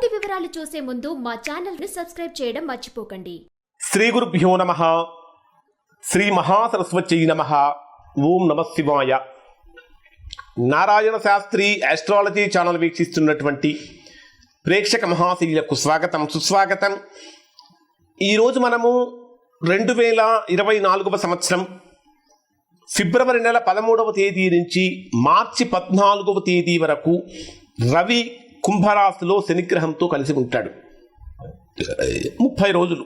పూర్తి వివరాలు చూసే ముందు మా ఛానల్ని సబ్స్క్రైబ్ చేయడం మర్చిపోకండి. శ్రీ గురుభ్యో నమ. శ్రీ మహాసరస్వతి నమ. ఓం నమ శివాయ. నారాయణ శాస్త్రి ఆస్ట్రాలజీ ఛానల్ వీక్షిస్తున్నటువంటి ప్రేక్షక మహాశీలకు స్వాగతం సుస్వాగతం. ఈరోజు మనము రెండు వేల ఇరవై నాలుగవ సంవత్సరం ఫిబ్రవరి నెల పదమూడవ తేదీ నుంచి మార్చి పద్నాలుగవ తేదీ వరకు రవి కుంభరాశిలో శనిగ్రహంతో కలిసి ఉంటాడు. ముప్పై రోజులు.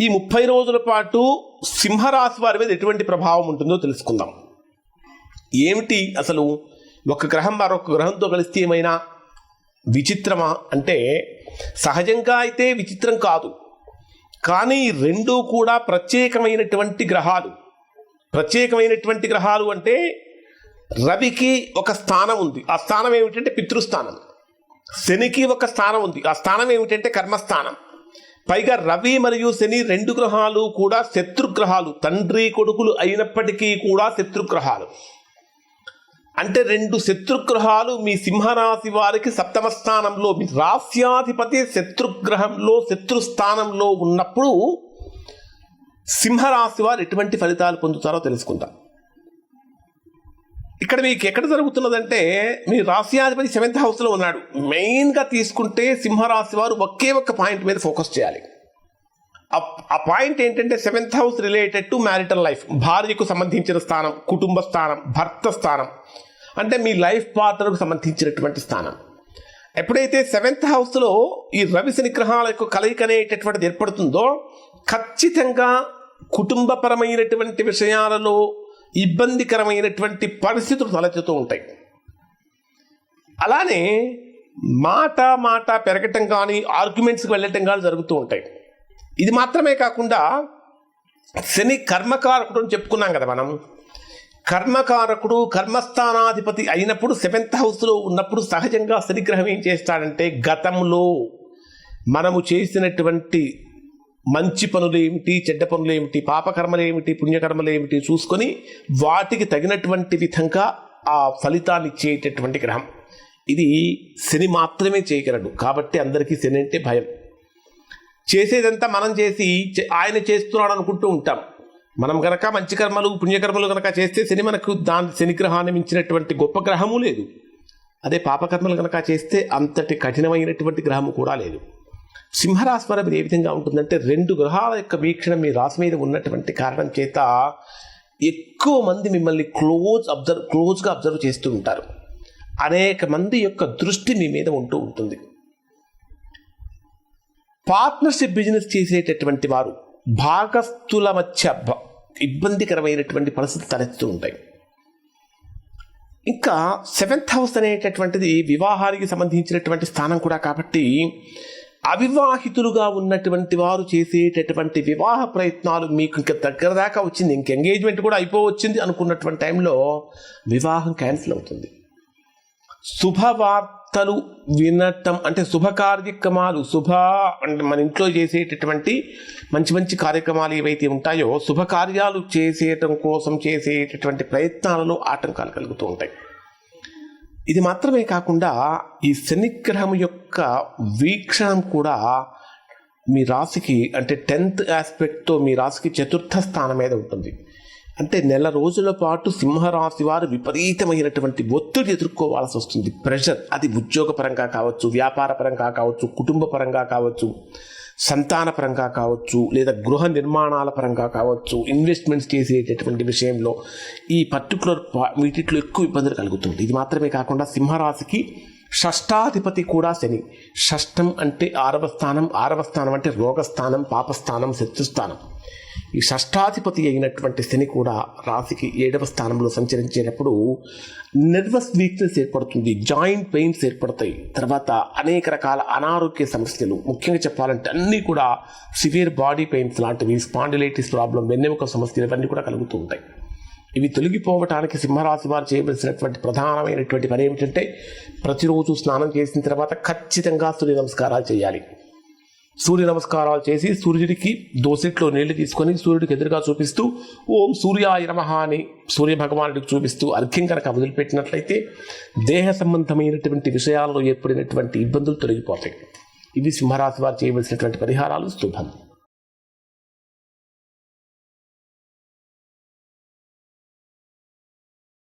ఈ ముప్పై రోజుల పాటు సింహరాశి వారి మీద ఎటువంటి ప్రభావం ఉంటుందో తెలుసుకుందాం. ఏమిటి అసలు ఒక గ్రహం మరొక గ్రహంతో కలిస్తే ఏమైనా విచిత్రమా? అంటే సహజంగా అయితే విచిత్రం కాదు. కానీ రెండూ కూడా ప్రత్యేకమైనటువంటి గ్రహాలు. ప్రత్యేకమైనటువంటి గ్రహాలు అంటే రవికి ఒక స్థానం ఉంది. ఆ స్థానం ఏమిటంటే పితృస్థానం. శనికి ఒక స్థానం ఉంది. ఆ స్థానం ఏమిటంటే కర్మస్థానం. పైగా రవి మరియు శని రెండు గ్రహాలు కూడా శత్రుగ్రహాలు. తండ్రి కొడుకులు అయినప్పటికీ కూడా శత్రుగ్రహాలు. అంటే రెండు శత్రుగ్రహాలు మీ సింహరాశి వారికి సప్తమ స్థానంలో మీ రాస్యాధిపతి శత్రుగ్రహంలో శత్రుస్థానంలో ఉన్నప్పుడు సింహరాశి వారు ఎటువంటి ఫలితాలు పొందుతారో తెలుసుకుందాం. ఇక్కడ మీకు ఎక్కడ జరుగుతున్నదంటే మీ రాశ్యాధిపతి సెవెంత్ హౌస్లో ఉన్నాడు. మెయిన్గా తీసుకుంటే సింహరాశి వారు ఒకే ఒక్క పాయింట్ మీద ఫోకస్ చేయాలి. ఆ- ఆ పాయింట్ ఏంటంటే seventh house related to marital life. భార్యకు సంబంధించిన స్థానం కుటుంబ స్థానం భర్త స్థానం. అంటే మీ లైఫ్ పార్ట్నర్కు సంబంధించినటువంటి స్థానం. ఎప్పుడైతే సెవెంత్ హౌస్లో ఈ రవి శనిగ్రహాల యొక్క కలయిక అనేటటువంటిది ఏర్పడుతుందో ఖచ్చితంగా కుటుంబపరమైనటువంటి విషయాలలో ఇబ్బందికరమైనటువంటి పరిస్థితులు తలెత్తుతూ ఉంటాయి. అలానే మాట మాట పెరగటం కానీ ఆర్గ్యుమెంట్స్కి వెళ్ళటం కానీ జరుగుతూ ఉంటాయి. ఇది మాత్రమే కాకుండా శని కర్మకారకుడు అని చెప్పుకున్నాం కదా మనం. కర్మకారకుడు కర్మస్థానాధిపతి అయినప్పుడు సెవెంత్ హౌస్లో ఉన్నప్పుడు సహజంగా శనిగ్రహం ఏం చేస్తాడంటే గతంలో మనము చేసినటువంటి మంచి పనులు ఏమిటి చెడ్డ పనులు ఏమిటి పాపకర్మలు ఏమిటి పుణ్యకర్మలు ఏమిటి చూసుకొని వాటికి తగినటువంటి విధంగా ఆ ఫలితాన్ని ఇచ్చేటటువంటి గ్రహం. ఇది శని మాత్రమే చేయగలడు కాబట్టి అందరికీ శని అంటే భయం. చేసేదంతా మనం చేసి చే- ఆయన చేస్తున్నాడు అనుకుంటూ ఉంటాం. మనం గనక మంచి కర్మలు పుణ్యకర్మలు గనక చేస్తే శని మనకు దాని శనిగ్రహాన్ని మించినటువంటి గొప్ప గ్రహము లేదు. అదే పాపకర్మలు కనుక చేస్తే అంతటి కఠినమైనటువంటి గ్రహము కూడా లేదు. సింహరాశి ఏ విధంగా ఉంటుందంటే రెండు గ్రహాల యొక్క వీక్షణ మీ రాశి మీద ఉన్నటువంటి కారణం చేత ఎక్కువ మంది మిమ్మల్ని క్లోజ్ అబ్జర్వ్ క్లోజ్గా అబ్జర్వ్ చేస్తూ ఉంటారు. అనేక మంది యొక్క దృష్టి మీ మీద ఉంటూ ఉంటుంది. పార్ట్నర్షిప్ బిజినెస్ చేసేటటువంటి వారు భాగస్థుల మధ్య బ- ఇబ్బందికరమైనటువంటి పరిస్థితులు తలెత్తుతూ ఉంటాయి. ఇంకా సెవెంత్ హౌస్ అనేటటువంటిది వివాహానికి సంబంధించినటువంటి స్థానం కూడా కాబట్టి అవివాహితులుగా ఉన్నటువంటి వారు చేసేటటువంటి వివాహ ప్రయత్నాలు మీకు ఇంకా దగ్గర దాకా వచ్చింది. ఇంక ఎంగేజ్మెంట్ కూడా అయిపోవచ్చింది అనుకున్నటువంటి టైంలో వివాహం క్యాన్సిల్ అవుతుంది. శుభవార్తలు వినటం అంటే శుభ కార్యక్రమాలు శుభ అంటే మన ఇంట్లో చేసేటటువంటి మంచి మంచి కార్యక్రమాలు ఏవైతే ఉంటాయో శుభ కార్యాలు చేసేయటం కోసం చేసేటటువంటి ప్రయత్నాలలో ఆటంకాలు కలుగుతూ ఉంటాయి. ఇది మాత్రమే కాకుండా ఈ శనిగ్రహం యొక్క వీక్షణం కూడా మీ రాశికి అంటే టెన్త్ ఆస్పెక్ట్తో మీ రాశికి చతుర్థ స్థానం మీద ఉంటుంది. అంటే నెల రోజుల పాటు సింహరాశి వారు విపరీతమైనటువంటి ఒత్తిడి ఎదుర్కోవాల్సి వస్తుంది. ప్రెషర్ అది ఉద్యోగపరంగా కావచ్చు వ్యాపార పరంగా కావచ్చు కుటుంబ పరంగా కావచ్చు. సంతాన పరంగా కావచ్చు లేదా గృహ నిర్మాణాల పరంగా కావచ్చు ఇన్వెస్ట్మెంట్స్ చేసేటటువంటి విషయంలో ఈ పర్టికులర్ వీటిలో ఎక్కువ ఇబ్బందులు కలుగుతుంది ఇది మాత్రమే కాకుండా సింహరాశికి షష్టాధిపతి కూడా శని. షష్టం అంటే ఆరవ స్థానం ఆరవ స్థానం అంటే రోగస్థానం పాపస్థానం శత్రుస్థానం. ఈ షష్టాధిపతి అయినటువంటి శని కూడా రాశికి ఏడవ స్థానంలో సంచరించేటప్పుడు నర్వస్ వీక్నెస్ ఏర్పడుతుంది జాయింట్ పెయిన్స్ ఏర్పడతాయి. తర్వాత అనేక రకాల అనారోగ్య సమస్యలు ముఖ్యంగా చెప్పాలంటే అన్నీ కూడా సివియర్ బాడీ పెయిన్స్ లాంటివి స్పాండిలైటిస్ ప్రాబ్లం వెన్నెముక సమస్యలు ఇవన్నీ కూడా కలుగుతూ ఉంటాయి. ఇవి తొలగిపోవటానికి సింహరాశి వారు చేయవలసినటువంటి ప్రధానమైనటువంటి పని ఏమిటంటే ప్రతిరోజు స్నానం చేసిన తర్వాత ఖచ్చితంగా సూర్య నమస్కారాలు చేయాలి. సూర్య నమస్కారాలు చేసి సూర్యుడికి దోసెట్లో నీళ్ళు తీసుకొని సూర్యుడికి ఎదురుగా చూపిస్తూ ఓం సూర్యాయ నమః అని సూర్య భగవానుడికి చూపిస్తూ అర్ఘ్యం కనుక వదిలిపెట్టినట్లయితే దేహ సంబంధమైనటువంటి విషయాల్లో ఏర్పడినటువంటి ఇబ్బందులు తొలగిపోతాయి. ఇవి సింహరాశి వారు చేయవలసినటువంటి పరిహారాలు శుభం.